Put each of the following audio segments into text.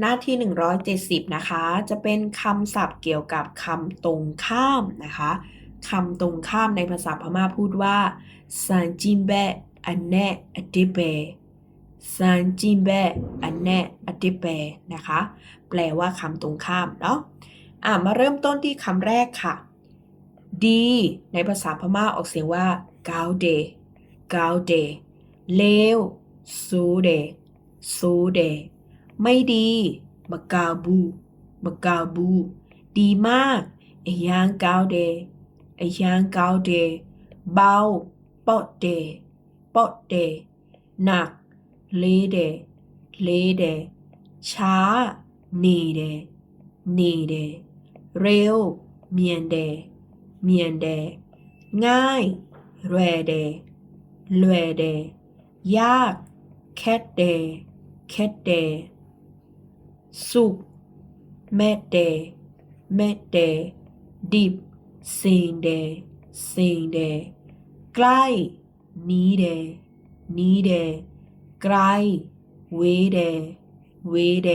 หน้าที่ 170 นะคะ จะเป็นคำศัพท์เกี่ยวกับคำตรงข้ามนะคะคำตรงข้ามในภาษาพม่าพูดว่าซันจินแบะอันแนอติเปซันจินแบะอันแนอติเปนะคะ แปลว่าคำตรงข้ามเนาะอะมาเริ่มต้นที่คำแรกค่ะดีในภาษาพม่าออกเสียงว่ากาวเดกาวเดเลวซูเดซูเด ไม่ดีมะกาบูมะกาบู ดีมากไอยางกาวเดไอยางกาวเด เบาปอดเดปอดเด หนัก เลเด เลเด ช้านีเดนีเด เร็ว เมียนเด เมียนเด ง่ายแรเดแรเด ยาก แคดเด แคดเด สุกแม่เดแม่เดดิบสิงเดสิงเดใกล้นี้เดนี้เดไกลเวเดเวเด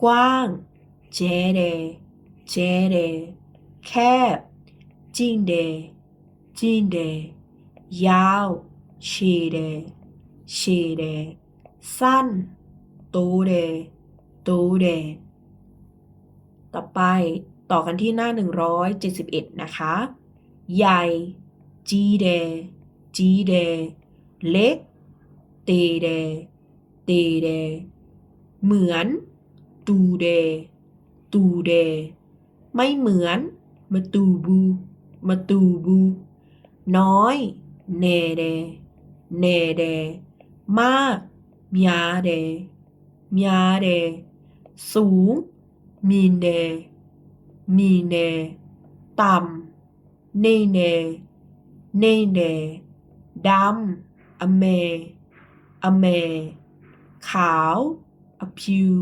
กว้างเจเดเจเดแคบจิงเดจิงเดยาวชีเดชีเดสั้นโตเด โตเดต่อไปต่อกันที่หน้า 171 นะคะ ใหญ่ จีเด จีเด เล็กเตเดเตเด เหมือน ตูเด ตูเด ไม่เหมือน มาตูบู มาตูบู น้อย เนเด เนเด มากมยาเดมยาเด สูง มีเน มีเน ต่ำ เนเน เนเน ดำ อเม อเม ขาว อพิว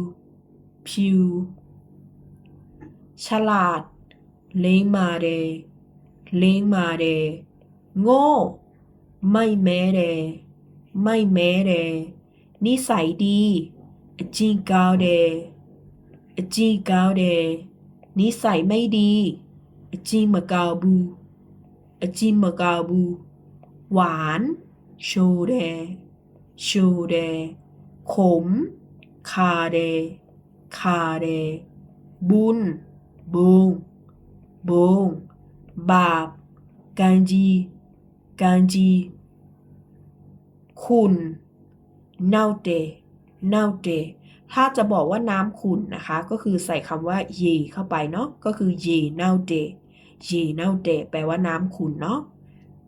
พิว ฉลาด เลงมาเด เลงมาเด โง่ ไม่แม้เด ไม่แม้เด นิสัยดีอจิงกาวเด อจิงกาวเดนิสัยไม่ดีอจิงมะกาวบูอจิงมะกาวบู หวานโชเดโชเดขม คาเด คาเด บุญบงบงบาปการจีการจีขุ่นเนาเต เน่าเตถ้าจะบอกว่าน้ำขุ่นนะคะ ก็คือใส่คำว่าเยเข้าไปเนาะก็คือเยเน่าเตเยเน่าเตแปลว่าน้ำขุ่นเนาะ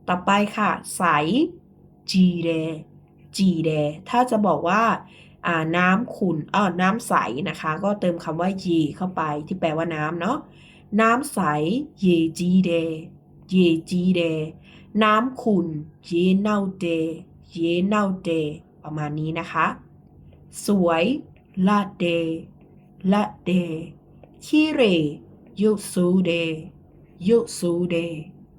ต่อไปค่ะ ใส จีเดจีเดถ้าจะบอกว่าอ่าน้ำขุ่นเออน้ำใสนะคะ ก็เติมคำว่าเยเข้าไปที่แปลว่าน้ำเนาะน้ำใสเยจีเดเยจีเดน้ำขุ่นเยเน่าเตเยเน่าเตประมาณนี้นะคะ สวยละเดละเดขี้เรยุสูเดยุสูเด